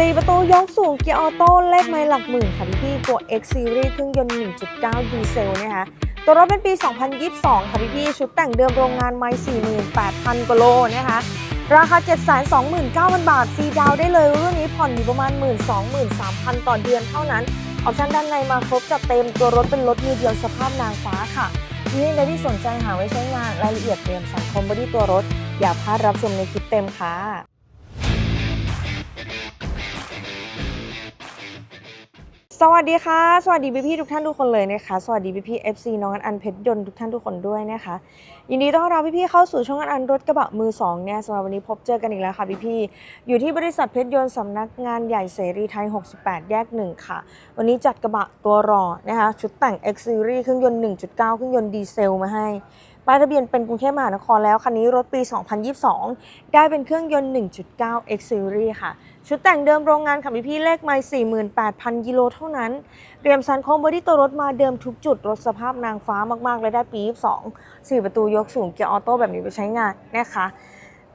4 ประตูยกสูงเกียร์ออโต้เลขไม่หลักหมื่นค่ะพี่ๆตัว X Series เครื่องยนต์ 1.9 ดีเซลนะคะตัวรถเป็นปี 2022 ค่ะพี่ๆชุดแต่งเดิมโรงงานไม่48,000กว่าโลนะคะราคา 729,000 บาทฟรีดาวได้เลยรุ่นนี้ผ่อนอยู่ประมาณ 12,000-13,000 ต่อเดือนเท่านั้น ออปชั่นด้านในมาครบจัดเต็มตัวรถเป็นรถมือเดียวสภาพนางฟ้าค่ะนี่ใครที่สนใจหาไว้ใช้งานรายละเอียดเตรียมสังคมบอดี้ตัวรถ อย่าพลาดรับชมในคลิปเต็มค่ะ สวัสดีค่ะ สวัสดีพี่พี่ๆทุกท่านทุกคนเลยนะคะ สวัสดีพี่พี่ๆ FC น้องอันอันเพชรยนต์ทุกท่านทุกคนด้วยนะคะ ยินดีต้อนรับพี่พี่ๆเข้าสู่ช่องอันอันรถกระบะมือสองเนี่ยสำหรับวันนี้พบเจอกันอีกแล้วค่ะพี่พี่ๆอยู่ที่บริษัทเพชรยนต์สำนักงานใหญ่เสรีไทย 68 แยกหนึ่งค่ะ วันนี้จัดกระบะตัวรอนะคะชุดแต่ง X Series เครื่องยนต์ 1.9 เครื่องยนต์ดีเซลมาให้ ป้ายทะเบียนเป็นกรุงเทพมหานครแล้ว คันนี้รถปี 2022 ได้เป็นเครื่องยนต์ 1.9 X Series ค่ะ ชุดแต่งเดิมโรงงานค่ะพี่พี่เลขไม่48,000 กิโลเท่านั้น เรียมซันโคมบอดี้ตัวรถมาเดิมทุกจุด รถสภาพนางฟ้ามากๆเลยได้ปี 22 4 ประตูยกสูงเกียร์ออโต้แบบนี้ไปใช้งานนะคะ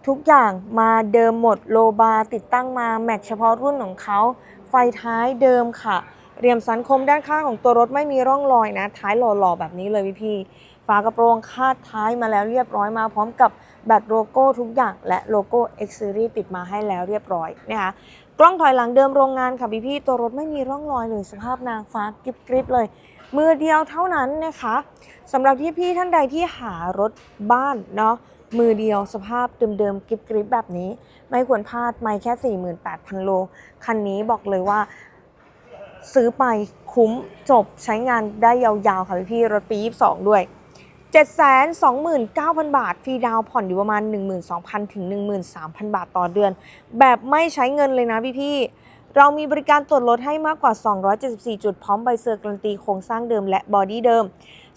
ทุกอย่างมาเดิมหมดโลบาร์ติดตั้งมาแม็กเฉพาะรุ่นของเขา ไฟท้ายเดิมค่ะ เรียมสันคมด้านข้างของตัวรถไม่มีร่องรอยนะ ท้ายหล่อๆแบบนี้เลยพี่พี่ ฝากระโปรงคาดท้ายมาแล้วเรียบร้อยมาพร้อมกับแบตโลโก้ทุกอย่างและโลโก้ X Series ติดมาให้แล้วเรียบร้อยนะคะกล้องถอยหลังเดิมโรงงานค่ะพี่พี่ๆตัวรถไม่มีร่องรอยเลยสภาพนางฟ้ากริบๆเลย มือเดียวเท่านั้นนะคะสำหรับพี่พี่ๆท่านใดที่หารถบ้านเนาะมือเดียวสภาพเดิมๆกริบๆแบบนี้ ไม่ควรพลาดไม่แค่ 48,000 โล คันนี้บอกเลยว่าซื้อไปคุ้มจบใช้งานได้ยาวๆค่ะพี่ๆรถปี 22 ด้วย 729,000 บาทฟรีดาวผ่อนอยู่ประมาณ 12,000 ถึง 13,000 บาทต่อเดือน แบบไม่ใช้เงินเลยนะพี่ๆ เรามีบริการตรวจรถให้มากกว่า 274 จุดพร้อมใบเซอร์การันตีโครงสร้างเดิมและบอดี้เดิม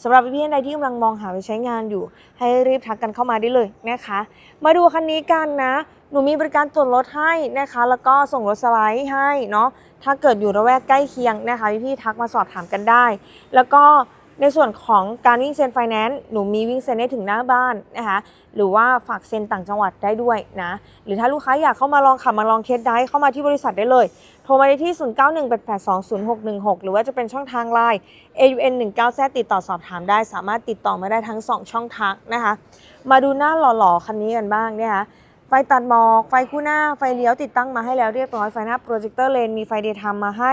สำหรับพี่ๆท่านใดที่กำลังมองหาไปใช้งานอยู่ ให้รีบทักกันเข้ามาได้เลยนะคะ มาดูคันนี้กันนะ หนูมีบริการตรวจรถให้นะคะ แล้วก็ส่งรถสไลด์ให้เนาะถ้าเกิดอยู่ระแวกใกล้เคียงนะคะพี่ๆทักมาสอบถามกันได้ แล้วก็ ในส่วนของการวิ่งเซ็นไฟแนนซ์หนูมีวิ่งเซ็นได้ถึงหน้าบ้านนะคะหรือว่าฝากเซ็นต่างจังหวัดได้ด้วยนะหรือถ้าลูกค้าอยากเข้ามาลองขับมาลองเคสได้เข้ามาที่บริษัทได้เลย โทรมาได้ที่ 0918820616 หรือว่าจะเป็นช่องทางไลน์ AUN 19แซติดต่อสอบถามได้ สามารถติดต่อมาได้ทั้ง 2 ช่องทางนะคะมาดูหน้าหล่อๆคันนี้กันบ้างเนี่ยค่ะ ไฟตัดหมอก ไฟคู่หน้า ไฟเลี้ยวติดตั้งมาให้แล้วเรียบร้อย ไฟหน้าโปรเจคเตอร์เลนมีไฟเดย์ไทม์มาให้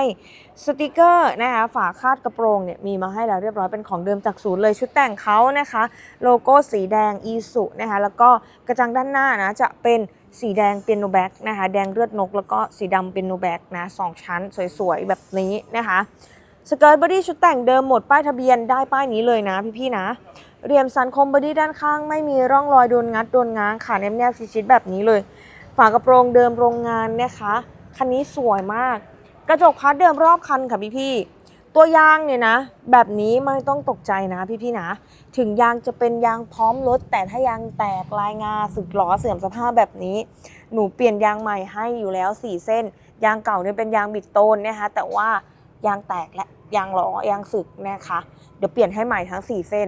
สติกเกอร์นะคะ ฝาคาดกระโปรงเนี่ยมีมาให้แล้วเรียบร้อย เป็นของเดิมจากศูนย์เลย ชุดแต่งเขานะคะ โลโก้สีแดงอีสุนะคะ แล้วก็กระจังด้านหน้านะ จะเป็นสีแดงเปียโนแบ็กนะคะ แดงเลือดนก แล้วก็สีดำเปียโนแบ็กนะสองชั้นสวยๆแบบนี้นะคะ สเกิร์ตบอดี้ชุดแต่งเดิมหมดป้ายทะเบียนได้ป้ายนี้เลยนะพี่ๆนะ เรียมสันคมบอดี้ด้านข้างไม่มีร่องรอยโดนงัดโดนง้างขาแนบแนบชิดๆแบบนี้เลย ฝากระโปรงเดิมโรงงานนะคะ คันนี้สวยมาก กระจกพัดเดิมรอบคันค่ะพี่ๆตัวยางเนี่ยนะ แบบนี้ไม่ต้องตกใจนะพี่ๆนะ ถึงยางจะเป็นยางพร้อมรถ แต่ถ้ายางแตกลายงาสึกล้อเสื่อมสภาพแบบนี้ หนูเปลี่ยนยางใหม่ให้อยู่แล้ว 4 เส้น ยางเก่าเนี่ยเป็นยางบิดโตนนะคะแต่ว่ายางแตกและยางล้อยางสึกนะคะ เดี๋ยวเปลี่ยนให้ใหม่ทั้ง 4 เส้น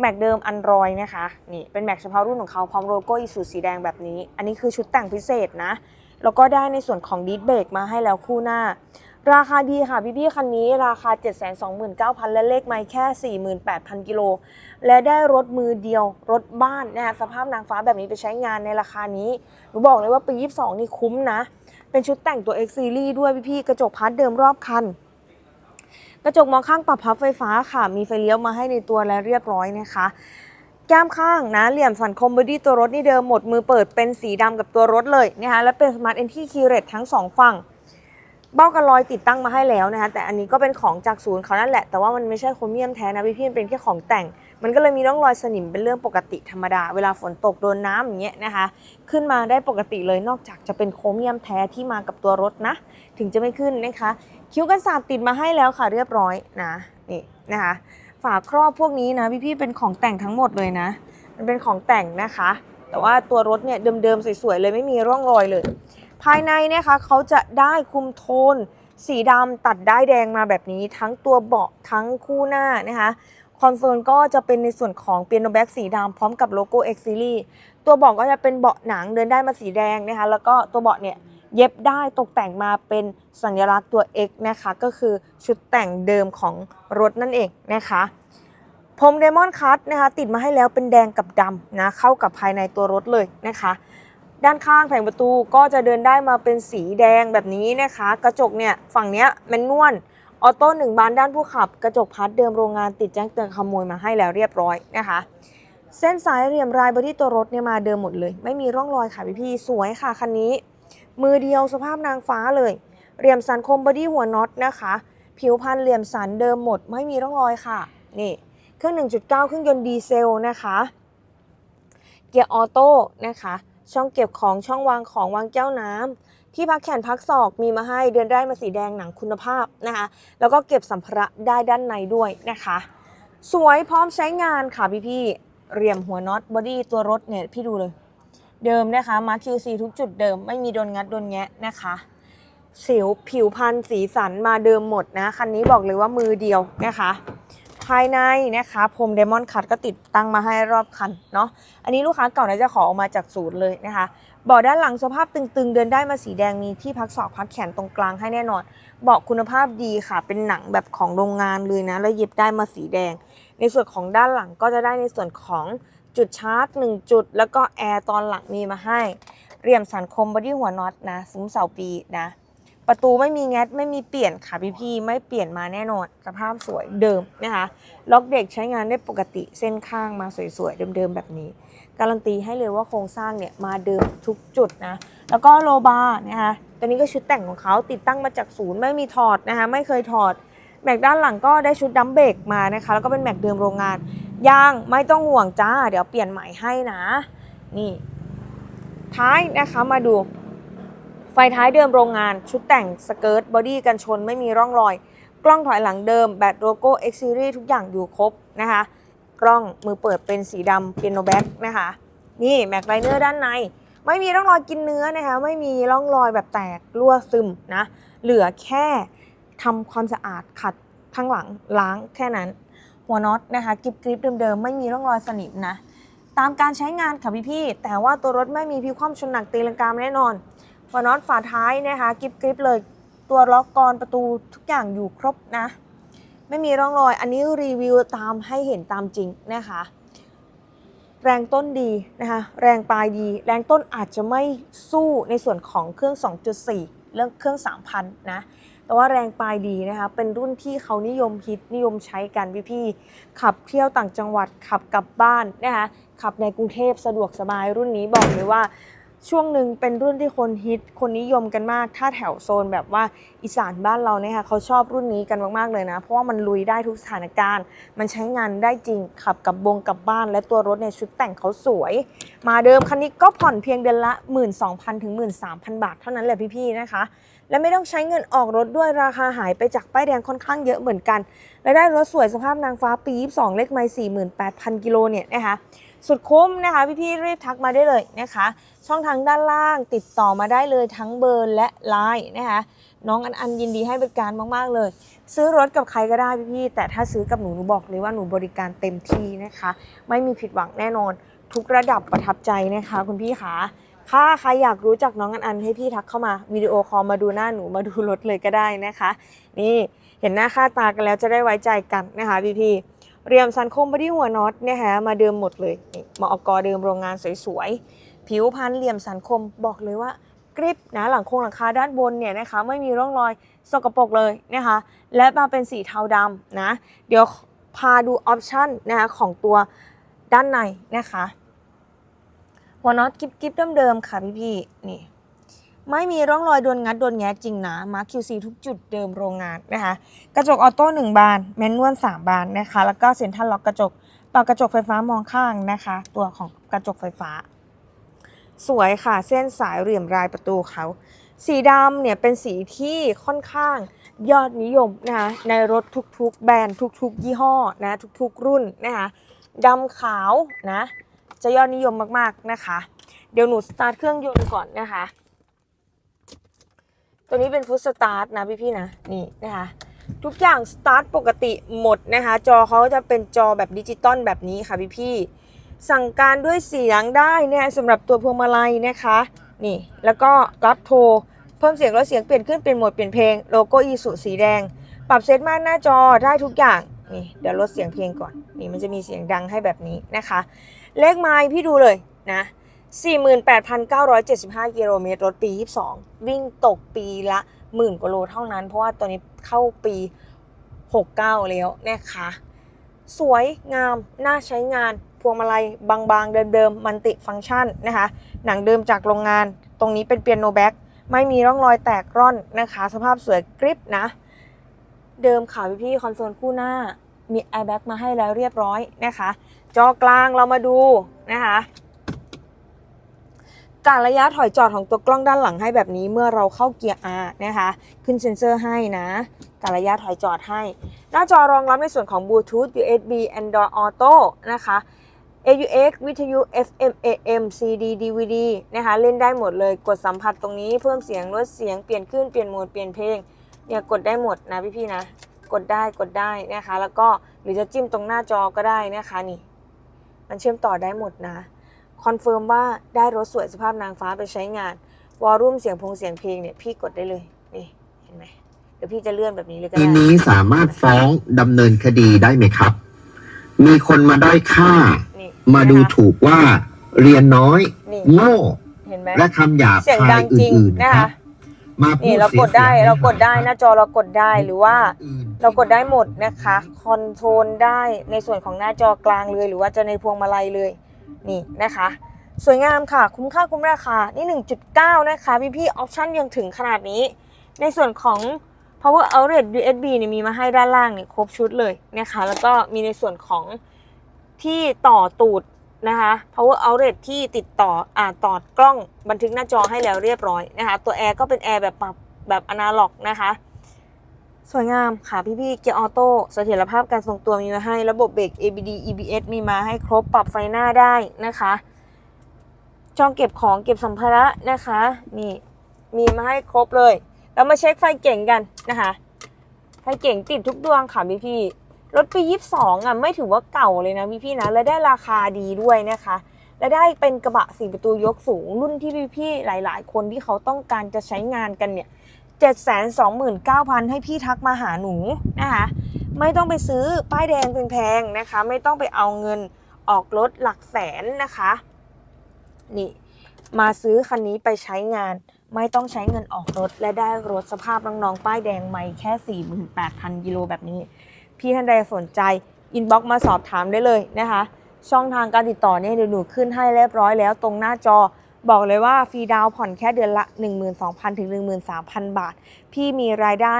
แม็กเดิมอันรอยนะคะนี่เป็นแม็กเฉพาะรุ่นของเขาพร้อมโลโก้อีสูสีแดงแบบนี้ อันนี้คือชุดแต่งพิเศษนะ แล้วก็ได้ในส่วนของดิสเบรกมาให้แล้วคู่หน้า ราคาดีค่ะพี่ๆคันนี้ราคา 729,000 และเลขไม่แค่ 48,000 กิโล และได้รถมือเดียวรถบ้านนะคะสภาพนางฟ้าแบบนี้ไปใช้งานในราคานี้หนูบอกเลยว่าปี 22 นี่คุ้มนะ เป็นชุดแต่งตัว X Series ด้วยพี่ๆกระจกพัดเดิมรอบคัน กระจกมองข้างปรับพับไฟฟ้าค่ะ มีไฟเลี้ยวมาให้ในตัวและเรียบร้อยนะคะ แก้มข้างนะเหลี่ยมสันคมบอดี้ตัวรถนี่เดิมหมดมือเปิดเป็นสีดำกับตัวรถเลยนะคะและเป็นสมาร์ทเอนที่คีเรตทั้งสองฝั่งเบ้ากันลอยติดตั้งมาให้แล้วนะคะแต่อันนี้ก็เป็นของจากศูนย์เขานั่นแหละแต่ว่ามันไม่ใช่โครเมียมแท้นะพี่พี่มันเป็นแค่ของแต่ง มันก็เลยมีร่องรอยสนิมเป็นเรื่องปกติธรรมดา เวลาฝนตกโดนน้ำอย่างเงี้ยนะคะ ขึ้นมาได้ปกติเลยนอกจากจะเป็นโครเมียมแท้ที่มากับตัวรถนะ ถึงจะไม่ขึ้นนะคะ คิ้วกันสาดติดมาให้แล้วค่ะเรียบร้อยนะนี่นะคะ ฝาครอบพวกนี้นะพี่ๆเป็นของแต่งทั้งหมดเลยนะ มันเป็นของแต่งนะคะ แต่ว่าตัวรถเนี่ยเดิมๆสวยๆเลยไม่มีร่องรอยเลย ภายในเนะคะเขาจะได้คุมโทนสีดำตัดได้แดงมาแบบนี้ทั้งตัวเบาะทั้งคู่หน้านะคะ คอนโซลก็จะเป็นในส่วนของเปียโนแบ็กสีดำพร้อมกับโลโก้ X Series ตัวเบาะก็จะเป็นเบาะหนังเดินได้มาสีแดงนะคะ แล้วก็ตัวเบาะเนี่ยเย็บได้ตกแต่งมาเป็นสัญลักษณ์ตัว X นะคะ ก็คือชุดแต่งเดิมของรถนั่นเองนะคะพรมเดมอนคัตนะคะติดมาให้แล้วเป็นแดงกับดำนะเข้ากับภายในตัวรถเลยนะคะ ด้านข้างแผงประตูก็จะเดินได้มาเป็นสีแดงแบบนี้นะคะ กระจกเนี่ยฝั่งเนี้ยแมนนวล ออโต้หนึ่งบานด้านผู้ขับ กระจกพัดเดิมโรงงานติดแจ้งเตือนขโมยมาให้แล้วเรียบร้อยนะคะ เส้นสายเหลี่ยมรายบอดี้ตัวรถเนี่ยมาเดิมหมดเลย ไม่มีร่องรอยค่ะพี่พี่สวยค่ะคันนี้ มือเดียวสภาพนางฟ้าเลยเหลี่ยมสันคมบอดี้หัวน็อตนะคะ ผิวพันเหลี่ยมสันเดิมหมด ไม่มีร่องรอยค่ะนี่เครื่อง 1.9 เครื่องยนต์ดีเซลนะคะ เกียร์ออโต้นะคะ ช่องเก็บของช่องวางของวางแก้วน้ำ ที่พักแขนพักศอกมีมาให้เดินได้มาสีแดงหนังคุณภาพนะคะ แล้วก็เก็บสัมภาระได้ด้านในด้วยนะคะ สวยพร้อมใช้งานค่ะพี่พี่ๆเหลี่ยมหัวน็อตบอดี้ตัวรถเนี่ยพี่ดูเลย เดิมนะคะมา QC ทุกจุดเดิมไม่มีโดนงัดโดนแงะนะคะสิวผิวพันธุ์สีสันมาเดิมหมดนะ คันนี้บอกเลยว่ามือเดียวนะคะ ภายในนะคะพรมเดมอนคัตก็ติดตั้งมาให้รอบคันเนาะอันนี้ลูกค้าเก่าน่าจะขอออกมาจากศูนย์เลยนะคะ เบาะด้านหลังสภาพตึงๆ เดินได้มาสีแดงมีที่พักศอกพักแขนตรงกลางให้แน่นอน เบาะคุณภาพดีค่ะ เป็นหนังแบบของโรงงานเลยนะ แล้วเย็บได้มาสีแดง ในส่วนของด้านหลังก็จะได้ในส่วนของจุดชาร์จ 1 จุด แล้วก็แอร์ตอนหลังมีมาให้ เรียมสันคมบอดี้หัวน็อตนะ ซุ้มเสาปีนะ ประตูไม่มีแงดไม่มีเปลี่ยนค่ะพี่พี่ๆไม่เปลี่ยนมาแน่นอนสภาพสวยเดิมนะคะล็อกเด็กใช้งานได้ปกติเส้นข้างมาสวยๆเดิมๆแบบนี้ การันตีให้เลยว่าโครงสร้างเนี่ยมาเดิมทุกจุดนะแล้วก็โลบาร์นะคะตัวนี้ก็ชุดแต่งของเขาติดตั้งมาจากศูนย์ไม่มีถอดนะคะไม่เคยถอดแม็กด้านหลังก็ได้ชุดดัมเบรกมานะคะแล้วก็เป็นแม็กเดิมโรงงานยางไม่ต้องห่วงจ้า เดี๋ยวเปลี่ยนใหม่ให้นะ นี่ ท้ายนะคะมาดู ไฟท้ายเดิมโรงงาน ชุดแต่งสเกิร์ตบอดี้กันชนไม่มีร่องรอย กล้องถอยหลังเดิมแบตโลโก้ X Series ทุกอย่างอยู่ครบนะคะ กล้องมือเปิดเป็นสีดำเปียโนแบ็กนะคะ นี่แม็กไลเนอร์ด้านใน ไม่มีร่องรอยกินเนื้อนะคะ ไม่มีร่องรอยแบบแตกรั่วซึมนะ เหลือแค่ทำความสะอาดขัดข้างหลังล้างแค่นั้น หัวน็อตนะคะกริบกริบเดิมๆไม่มีร่องรอยสนิมนะ ตามการใช้งานค่ะพี่ๆแต่ว่าตัวรถไม่มีพลิกคว่ำชนหนักตีลังกามแน่นอน หัวน็อตฝาท้ายนะคะกริบกริบเลย ตัวล็อกกรประตูทุกอย่างอยู่ครบนะ ไม่มีร่องรอย อันนี้รีวิวตามให้เห็นตามจริงนะคะ แรงต้นดีนะคะ แรงปลายดี แรงต้นอาจจะไม่สู้ในส่วนของเครื่อง 2.4 เรื่องเครื่อง 3,000 นะ แต่ว่าแรงปลายดีนะคะ เป็นรุ่นที่เขานิยมฮิตนิยมใช้กันพี่ๆขับเที่ยวต่างจังหวัดขับกลับบ้านนะคะขับในกรุงเทพสะดวกสบายรุ่นนี้บอกเลยว่า ช่วงหนึ่งเป็นรุ่นที่คนฮิต คนนิยมกันมาก ถ้าแถวโซนแบบว่าอีสานบ้านเราเนี่ยค่ะเขาชอบรุ่นนี้กันมากๆเลยนะ เพราะว่ามันลุยได้ทุกสถานการณ์ มันใช้งานได้จริง ขับกับบงกลับบ้าน และตัวรถเนี่ยชุดแต่งเขาสวย มาเดิมคันนี้ก็ผ่อนเพียงเดือนละ 12,000 ถึง 13,000 บาทเท่านั้นแหละพี่ๆนะคะ และไม่ต้องใช้เงินออกรถด้วยราคาหายไปจากป้ายแดงค่อนข้างเยอะเหมือนกัน และได้รถสวยสภาพนางฟ้าปี 22 เลขไมล์48,000 กิโลเนี่ยนะคะ สุดคุ้มนะคะพี่ๆรีบทักมาได้เลยนะคะ ช่องทางด้านล่างติดต่อมาได้เลยทั้งเบอร์และไลน์นะคะน้องอันอันยินดีให้บริการมาก ๆ เลย ซื้อรถกับใครก็ได้พี่ๆแต่ถ้าซื้อกับหนูหนูบอกเลยว่าหนูบริการเต็มที่นะคะ ไม่มีผิดหวังแน่นอน ทุกระดับประทับใจนะคะ คุณพี่คะถ้าใครอยากรู้จักน้องอันอันให้พี่ทักเข้ามาวิดีโอคอลมาดูหน้าหนูมาดูรถเลยก็ได้นะคะ นี่เห็นหน้าค่าตากันแล้วจะได้ไว้ใจกันนะคะพี่ๆ เรียมสันคมบอดี้หัวน็อตนะคะมาเดิมหมดเลยมาออกกเดิมโรงงานสวยๆ ผิวพันเหลี่ยมสันคมบอกเลยว่ากริบนะหลังโครงหลังคาด้านบนเนี่ยนะคะไม่มีร่องรอยสกปรกเลยนะคะและมาเป็นสีเทาดำนะเดี๋ยวพาดูออปชั่นนะคะของตัวด้านในนะคะหัวน็อตกิ๊บกิ๊บเดิมๆค่ะพี่ๆนี่ ไม่มีร่องรอยโดนงัดโดนแงะจริงนะมาร์ค QC ทุกจุดเดิมโรงงานนะคะ กระจกออโต้1บานแมนนวล3บานนะคะ แล้วก็เซ็นทรัลล็อกกระจกปรับกระจกไฟฟ้ามองข้างนะคะ ตัวของกระจกไฟฟ้า สวยค่ะเส้นสายเหลี่ยมรายประตูเขาสีดำเนี่ยเป็นสีที่ค่อนข้างยอดนิยมนะคะในรถทุกๆ แบรนด์ทุก ๆ ยี่ห้อนะทุกๆ รุ่นนะคะดำขาวนะจะยอดนิยมมากๆนะคะ เดี๋ยวหนูสตาร์ทเครื่องยนต์ก่อนนะคะ ตัวนี้เป็นฟุตสตาร์ทนะพี่ๆนะนี่นะคะทุกอย่างสตาร์ทปกติหมดนะคะ จอเขาจะเป็นจอแบบดิจิตอลแบบนี้ค่ะพี่ๆสั่งการด้วยเสียงได้เนี่ยสำหรับตัวพวงมาลัยนะคะ นี่ แล้วก็รับโทร เพิ่มเสียงลดเสียงเปลี่ยนขึ้นเปลี่ยนโหมดเปลี่ยนเพลงโลโก้อีสุสีแดง ปรับเซตม่านหน้าจอได้ทุกอย่างนี่เดี๋ยวลดเสียงเพลงก่อน นี่มันจะมีเสียงดังให้แบบนี้นะคะ เลขไมล์พี่ดูเลยนะ 48,975 กิโลเมตรรถปี 22 วิ่งตกปีละหมื่นกว่าโลเท่านั้น เพราะว่าตัวนี้เข้าปี 69 แล้วนะคะ สวยงาม น่าใช้งาน พวงมาลัยบางๆ เดิมๆ มันติฟังก์ชันนะคะ หนังเดิมจากโรงงาน ตรงนี้เป็นเปียโนแบ็กไม่มีร่องรอยแตกร่อนนะคะ สภาพสวยกริปนะ เดิมค่ะพี่ๆคอนโซลคู่หน้ามีแอแบ็กมาให้แล้วเรียบร้อยนะคะ จอกลางเรามาดูนะคะ การระยะถอยจอดของตัวกล้องด้านหลังให้แบบนี้เมื่อเราเข้าเกียร์ R นะคะ ขึ้นเซ็นเซอร์ให้นะการระยะถอยจอดให้ หน้าจอรองรับในส่วนของ Bluetooth USB Android Auto นะคะ AUX วิทยุ FM AM CD DVD นะคะ เล่นได้หมดเลยกดสัมผัสตรงนี้เพิ่มเสียงลดเสียงเปลี่ยนขึ้นเปลี่ยนโหมดเปลี่ยนเพลงเนี่ยกดได้หมดนะพี่ๆนะ กดได้กดได้นะคะ แล้วก็หรือจะจิ้มตรงหน้าจอก็ได้นะคะนี่ มันเชื่อมต่อได้หมดนะ คอนเฟิร์มว่าได้รถสวยสภาพนางฟ้าไปใช้งาน วอลลุ่มเสียงพงเสียงเพลงเนี่ยพี่กดได้เลย นี่ เห็นไหมเดี๋ยวพี่จะเลื่อนแบบนี้เลยก็ทีได้ นี้สามารถฟ้องดำเนินคดีได้ไหมครับ มีคนมาด้อยค่า นี่มาดูนะคะถูกว่าเรียนน้อย นี่โง่ เห็นไหม และคำหยาบเสียงคาดัยงอจริงื่นๆนะครัคะ บมาพูนี่ดเรากดได้สียงๆเรากดได้ให้หน้าจอเรากดได้หรือว่า อื่นๆ เรากดได้หมดนะคะ คอนโทรลได้ในส่วนของหน้าจอกลางเลย หรือว่าจะในพวงมาลัยเลย นี่นะคะ สวยงามค่ะ คุ้มค่าคุ้มราคา นี่ 1.9 นะคะพี่พี่ออปชั่นยังถึงขนาดนี้ ในส่วนของ power outlet USB เนี่ยมีมาให้ด้านล่างเนี่ยครบชุดเลยนะคะ แล้วก็มีในส่วนของที่ต่อตูดนะคะ power outlet ที่ติดต่ออ่าต่อกล้องบันทึกหน้าจอให้แล้วเรียบร้อยนะคะ ตัวแอร์ก็เป็นแอร์แบบปรับแบบอนาล็อกนะคะ สวยงามค่ะพี่ๆ เกียร์ออโต้เสถียรภาพการทรงตัวมีมาให้ ระบบเบรก ABD EBS มีมาให้ครบปรับไฟหน้าได้นะคะ ช่องเก็บของเก็บสัมภาระนะคะนี่มีมาให้ครบเลยเรามาเช็คไฟเก่งกันนะคะ ไฟเก่งติดทุกดวงค่ะพี่ๆ รถปี22อะไม่ถือว่าเก่าเลยนะพี่ๆนะ และได้ราคาดีด้วยนะคะ และได้เป็นกระบะสี่ประตูยกสูงรุ่นที่พี่ๆ หลาย ๆ คนที่เขาต้องการจะใช้งานกันเนี่ย 729,000 ให้พี่ทักมาหาหนูนะคะไม่ต้องไปซื้อป้ายแดงแพงๆนะคะ ไม่ต้องไปเอาเงินออกรถหลักแสนนะคะนี่มาซื้อคันนี้ไปใช้งาน ไม่ต้องใช้เงินออกรถ และได้รถสภาพน้องๆป้ายแดงใหม่แค่ 48,000กิโลแบบนี้ พี่ท่านใดสนใจอินบ็อกมาสอบถามได้เลยนะคะ ช่องทางการติดต่อเนี่ยเดี๋ยวหนูขึ้นให้เรียบร้อยแล้วตรงหน้าจอ บอกเลยว่าฟรีดาวน์ผ่อนแค่เดือนละ 12,000 ถึง 13,000 บาท พี่มีรายได้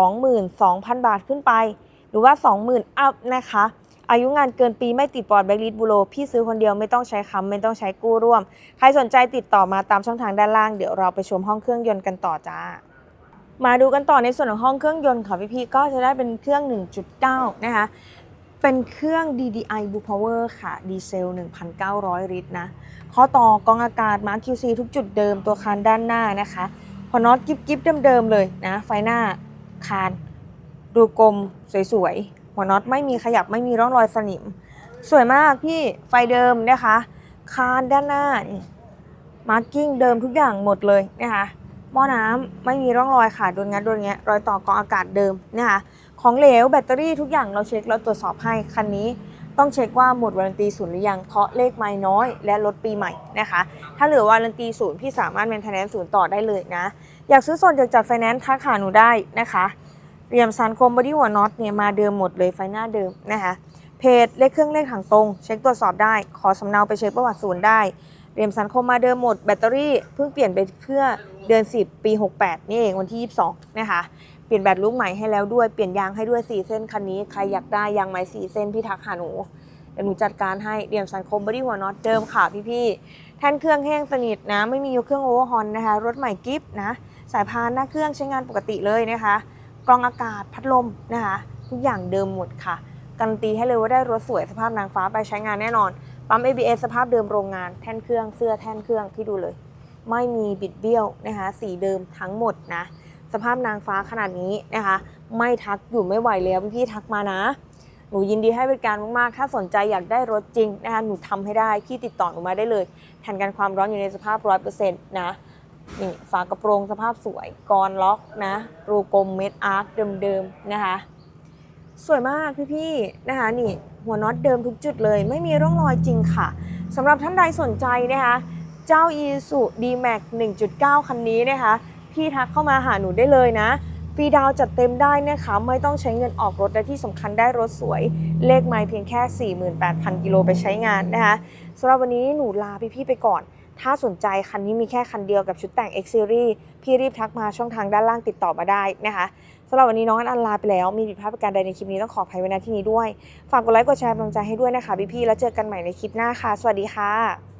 22,000 บาทขึ้นไป หรือว่า 20,000 อัพนะคะ อายุงานเกินปีไม่ติดปลอดแบล็คลิสต์บูโรพี่ซื้อคนเดียวไม่ต้องใช้คำไม่ต้องใช้กู้ร่วม ใครสนใจติดต่อมาตามช่องทางด้านล่าง เดี๋ยวเราไปชมห้องเครื่องยนต์กันต่อจ้ามาดูกันต่อในส่วนของห้องเครื่องยนต์ค่ะพี่ๆก็จะได้เป็นเครื่อง 1.9 นะคะ เป็นเครื่อง DDI Blue Power ค่ะ ดีเซล 1,900 ลิตรนะ ข้อต่อกองอากาศมาร์ค QC ทุกจุดเดิมตัวคานด้านหน้านะคะ พอน็อตกิ๊บกิ๊บเดิมๆเลยนะ ไฟหน้าคาน ดูกลมสวยๆ หัวน็อตไม่มีขยับไม่มีร่องรอยสนิม สวยมากพี่ไฟเดิมนะคะ คานด้านหน้ามาร์กิ้งเดิมทุกอย่างหมดเลยนะคะหม้อน้ำไม่มีร่องรอยค่ะโดนงัดโดนแงะรอยต่อกองอากาศเดิมนะคะ ของเหลวแบตเตอรี่ทุกอย่างเราเช็คเราตรวจสอบให้คันนี้ต้องเช็คว่าหมดวารันตีศูนย์หรือยังเพราะเลขไม่น้อย และลดปีใหม่นะคะ ถ้าเหลือวารันตีศูนย์พี่สามารถเมนเทนแนนซ์ศูนย์ต่อได้เลยนะ อยากซื้อส่วนจากจัดไฟแนนซ์ทักหาหนูได้นะคะเรียมซันโคมบอดี้หัวน็อตเนี่ยมาเดิมหมดเลยไฟหน้าเดิมนะคะเพจเลขเครื่องเลขถังตรง เช็คตรวจสอบได้ ขอสำเนาไปเช็คประวัติศูนย์ได้เรียมสันคมมาเดิมหมดแบตเตอรี่เพิ่งเปลี่ยนไปเพื่อเดือน 10 ปี 68 นี่เองวันที่ 22 นะคะ เปลี่ยนแบตลูกใหม่ให้แล้วด้วย เปลี่ยนยางให้ด้วย 4 เส้นคันนี้ ใครอยากได้ยางไหม4เส้นพี่ทักหาหนูเดี๋ยวหนูจัดการให้เรียมสันคมบอดี้หัวน็อตเดิมค่ะพี่ๆ แท่นเครื่องแห้งสนิทนะ ไม่มียกเครื่องโอเวอร์ฮอนนะคะ รถใหม่กิฟต์นะ สายพานหน้าเครื่องใช้งานปกติเลยนะคะ กรองอากาศพัดลมนะคะ ทุกอย่างเดิมหมดค่ะ การันตีให้เลยว่าได้รถสวยสภาพนางฟ้าไปใช้งานแน่นอน ปั๊ม ABS สภาพเดิมโรงงาน แท่นเครื่อง เสื้อแท่นเครื่องที่ดูเลย ไม่มีบิดเบี้ยวนะคะ สีเดิมทั้งหมดนะ สภาพนางฟ้าขนาดนี้นะคะ ไม่ทักอยู่ไม่ไหวแล้วพี่ทักมานะ หนูยินดีให้บริการมากๆ ถ้าสนใจอยากได้รถจริงนะคะ หนูทำให้ได้พี่ติดต่อหนูมาได้เลยแทนกันความร้อนอยู่ในสภาพร้อยเปอร์เซ็นต์นะนี่ฝากระโปรงสภาพสวยกรล็อกนะรูกลมเม็ดอาร์คเดิมๆนะคะ สวยมากพี่ๆนะคะนี่หัวน็อตเดิมทุกจุดเลย ไม่มีร่องรอยจริงค่ะสำหรับท่านใดสนใจนะคะ เจ้า i s u d m a x 1.9 คันนี้นะคะ พี่ทักเข้ามาหาหนูได้เลยนะฟรีดาวจัดเต็มได้นะคะไม่ต้องใช้เงินออกรถและที่สำคัญได้รถสวย เลขไม่เพียงแค่ 48,000 กิโลไปใช้งานนะคะสำหรับวันนี้หนูลาพี่ๆไปก่อน ถ้าสนใจคันนี้มีแค่คันเดียวกับชุดแต่ง X Series พี่รีบทักมาช่องทางด้านล่างติดต่อมาได้นะคะสำหรับวันนี้น้องอันอันลาไปแล้ว มีผิดพลาดประการใดในคลิปนี้ต้องขออภัยไว้ณที่นี้ด้วย ฝากกดไลค์กดแชร์กำลังใจให้ด้วยนะคะพี่ๆแล้วเจอกันใหม่ในคลิปหน้าค่ะ สวัสดีค่ะ